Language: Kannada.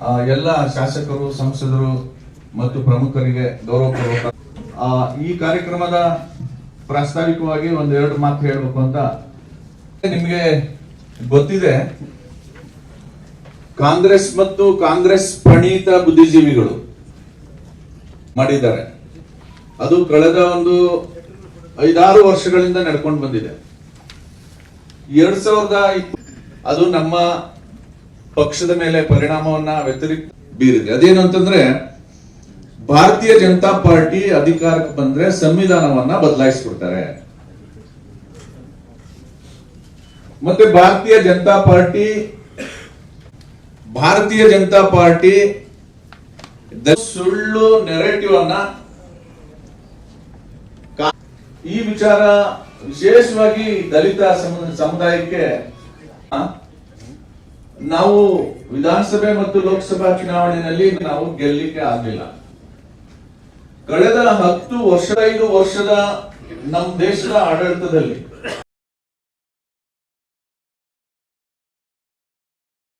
ಆ, ಎಲ್ಲ ಶಾಸಕರು ಸಂಸದರು ಮತ್ತು ಪ್ರಮುಖರಿಗೆ ಆ, ಈ ಕಾರ್ಯಕ್ರಮದ ಪ್ರಾಸ್ತಾವಿಕವಾಗಿ ಒಂದೆರಡು ಮಾತು ಹೇಳಬೇಕು ಅಂತ ನಿಮಗೆ ಗೊತ್ತಿದೆ. ಕಾಂಗ್ರೆಸ್ ಮತ್ತು ಕಾಂಗ್ರೆಸ್ ಪ್ರಣೀತ ಬುದ್ಧಿಜೀವಿಗಳು ಮಾಡಿದ್ದಾರೆ. ಅದು ಕಳೆದ ಒಂದು ಐದಾರು ವರ್ಷಗಳಿಂದ ನಡ್ಕೊಂಡು ಬಂದಿದೆ. ಎರಡ್ ಸಾವಿರದ ಅದು ನಮ್ಮ ಪಕ್ಷದ ಮೇಲೆ ಪರಿಣಾಮವನ್ನ ವ್ಯತಿರಿಕ್ತ ಬೀರಿದೆ. ಅದೇನು ಅಂತಂದ್ರೆ, ಭಾರತೀಯ ಜನತಾ ಪಾರ್ಟಿ ಅಧಿಕಾರಕ್ಕೆ ಬಂದ್ರೆ ಸಂವಿಧಾನವನ್ನ ಬದಲಾಯಿಸ್ಬಿಡ್ತಾರೆ. ಮತ್ತೆ ಭಾರತೀಯ ಜನತಾ ಪಾರ್ಟಿ, ಭಾರತೀಯ ಜನತಾ ಪಾರ್ಟಿ ಸುಳ್ಳು ನೆರೆಟಿವ್ ಅನ್ನ ಈ ವಿಚಾರ ವಿಶೇಷವಾಗಿ ದಲಿತ ಸಮು- ಸಮುದಾಯಕ್ಕೆ ನಾವು ವಿಧಾನಸಭೆ ಮತ್ತು ಲೋಕಸಭಾ ಚುನಾವಣೆಯಲ್ಲಿ ನಾವು ಗೆಲ್ಲಿಕ್ಕೆ ಆಗಲಿಲ್ಲ. ಕಳೆದ ಹತ್ತು ವರ್ಷ, ಐದು ವರ್ಷದ ನಮ್ಮ ದೇಶದ ಆಡಳಿತದಲ್ಲಿ